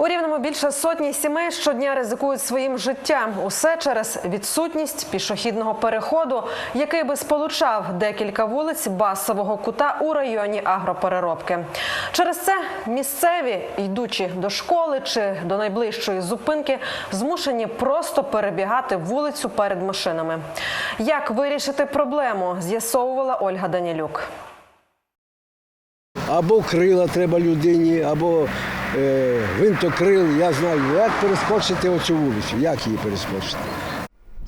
У рівному більше сотні сімей щодня ризикують своїм життям. Усе через відсутність пішохідного переходу, який би сполучав декілька вулиць басового кута у районі агропереробки. Через це місцеві, йдучи до школи чи до найближчої зупинки, змушені просто перебігати вулицю перед машинами. Як вирішити проблему, з'ясовувала Ольга Данілюк. Або крила треба людині, або е, гвинтокрил. Я знаю, як перескочити оцю вулицю, як її перескочити.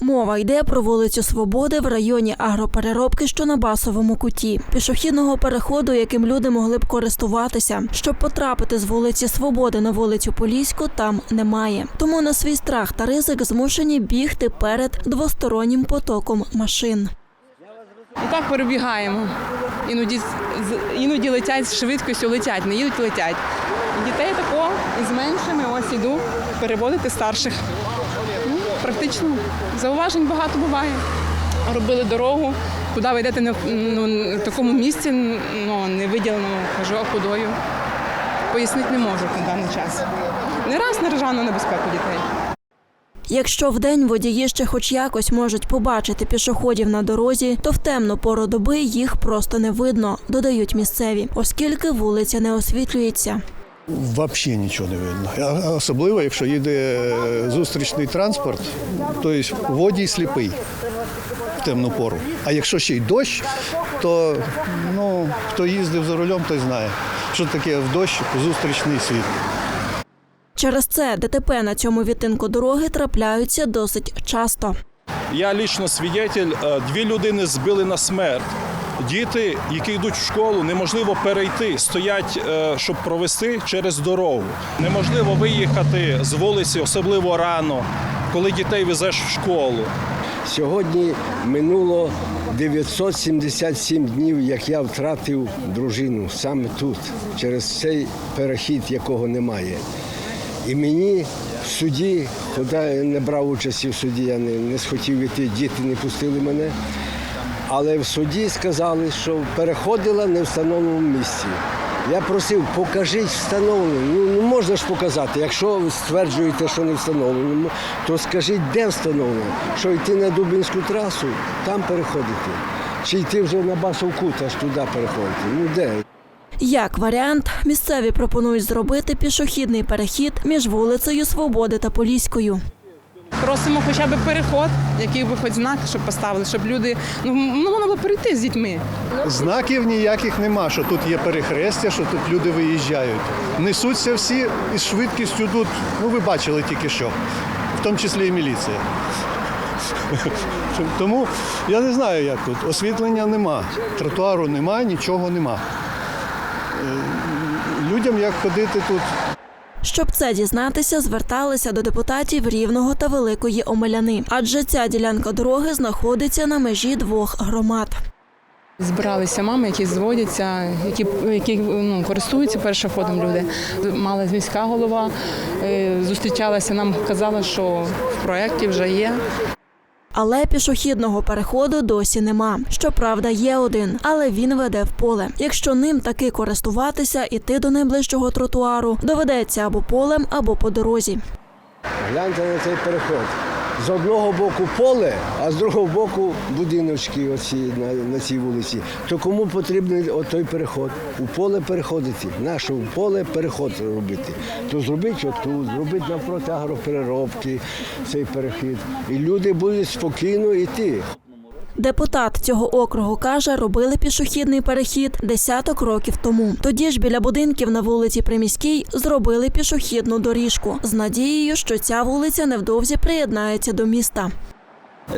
Мова йде про вулицю Свободи в районі агропереробки, що на басовому куті, пішохідного переходу, яким люди могли б користуватися. Щоб потрапити з вулиці Свободи на вулицю Поліську, там немає. Тому на свій страх та ризик змушені бігти перед двостороннім потоком машин. І так перебігаємо. Іноді, іноді летять з швидкістю, летять, не їдуть, летять. Дітей тако із меншими ось іду переводити старших. Ну, практично зауважень багато буває. Робили дорогу, куди ви йдете в ну, такому місці, ну, не виділеному кажу, ходою. Пояснити не можу на даний час. Не раз наражав на небезпеку дітей. Якщо вдень водії ще хоч якось можуть побачити пішоходів на дорозі, то в темну пору доби їх просто не видно, додають місцеві, оскільки вулиця не освітлюється. Взагалі нічого не видно. Особливо, якщо їде е, зустрічний транспорт, тобто водій сліпий в темну пору. А якщо ще й дощ, то ну, хто їздив за рулем, той знає, що таке в дощ зустрічний світ. Через це ДТП на цьому відтинку дороги трапляються досить часто. Я лічно свідетель, е, дві людини збили на смерть. Діти, які йдуть в школу, неможливо перейти, стоять, е, щоб провести через дорогу. Неможливо виїхати з вулиці, особливо рано, коли дітей везеш в школу. Сьогодні минуло 977 днів, як я втратив дружину саме тут, через цей перехід, якого немає. І мені в суді, хоча я не брав участі в суді, я не схотів іти, діти не пустили мене. Але в суді сказали, що переходила не в встановленому місці. Я просив, покажіть встановленому. Ну, ну можна ж показати. Якщо ви стверджуєте, що не встановленому, то скажіть, де встановлено. Що йти на Дубинську трасу, там переходити. Чи йти вже на Басовкут, аж туди переходити. Ну де? Як варіант, місцеві пропонують зробити пішохідний перехід між вулицею Свободи та Поліською. Просимо хоча б переход, який би хоч знак, щоб поставили, щоб люди ну, ну можна було перейти з дітьми. Знаків ніяких нема, що тут є перехрестя, що тут люди виїжджають. Несуться всі із швидкістю тут, ну ви бачили тільки що, в тому числі і міліція. Тому я не знаю, як тут. Освітлення нема, тротуару нема, нічого нема. Е, Людям як ходити тут Щоб це дізнатися, зверталися до депутатів Рівного та Великої Омеляни, адже ця ділянка дороги знаходиться на межі двох громад. Збиралися мами, які зводяться, які, які ну, користуються першоходом люди. Мала міська голова, е, зустрічалася, нам казала, що в проєкті вже є. Але пішохідного переходу досі нема. Щоправда, є один, але він веде в поле. Якщо ним таки користуватися, іти до найближчого тротуару доведеться або полем, або по дорозі. Гляньте на цей переход. З одного боку поле, а з другого боку будиночки оці на, на цій вулиці. То кому потрібен отой переход? У поле переходити. Наше у поле переход робити. То зробіть отут, зробіть навпроти агропереробки цей перехід. І люди будуть спокійно йти. Депутат цього округу каже, робили пішохідний перехід десяток років тому. Тоді ж біля будинків на вулиці Приміській зробили пішохідну доріжку з надією, що ця вулиця невдовзі приєднається до міста.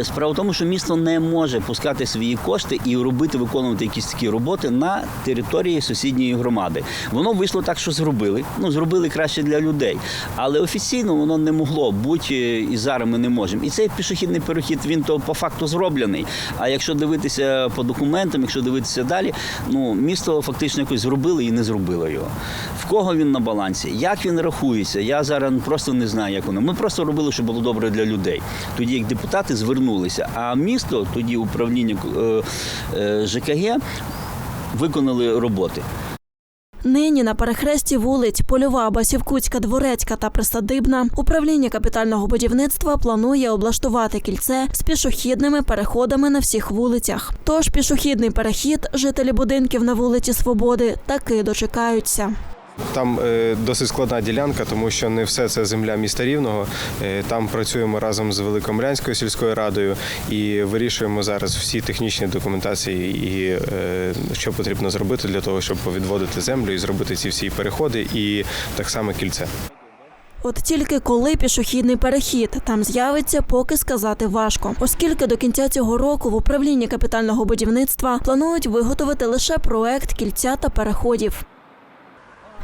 Справа в тому, що місто не може пускати свої кошти і робити, виконувати якісь такі роботи на території сусідньої громади. Воно вийшло так, що зробили. Ну зробили краще для людей, але офіційно воно не могло бути і зараз ми не можемо. І цей пішохідний перехід він то по факту зроблений. А якщо дивитися по документам, якщо дивитися далі, ну місто фактично якось зробило і не зробило його. В кого він на балансі? Як він рахується? Я зараз просто не знаю, як воно. Ми просто робили, щоб було добре для людей. Тоді як депутати звернулися, а місто, тоді управління е, е, ЖКГ виконали роботи. Нині на перехресті вулиць Польова, Басівкутська, Дворецька та Присадибна управління капітального будівництва планує облаштувати кільце з пішохідними переходами на всіх вулицях. Тож пішохідний перехід жителі будинків на вулиці Свободи таки дочекаються. Там е, досить складна ділянка, тому що не все це земля міста Рівного. Е, Там працюємо разом з Великомрянською сільською радою і вирішуємо зараз всі технічні документації і е, що потрібно зробити для того, щоб відводити землю і зробити ці всі переходи, і так само кільце. От тільки коли пішохідний перехід там з'явиться, поки сказати важко, оскільки до кінця цього року в управлінні капітального будівництва планують виготовити лише проект кільця та переходів.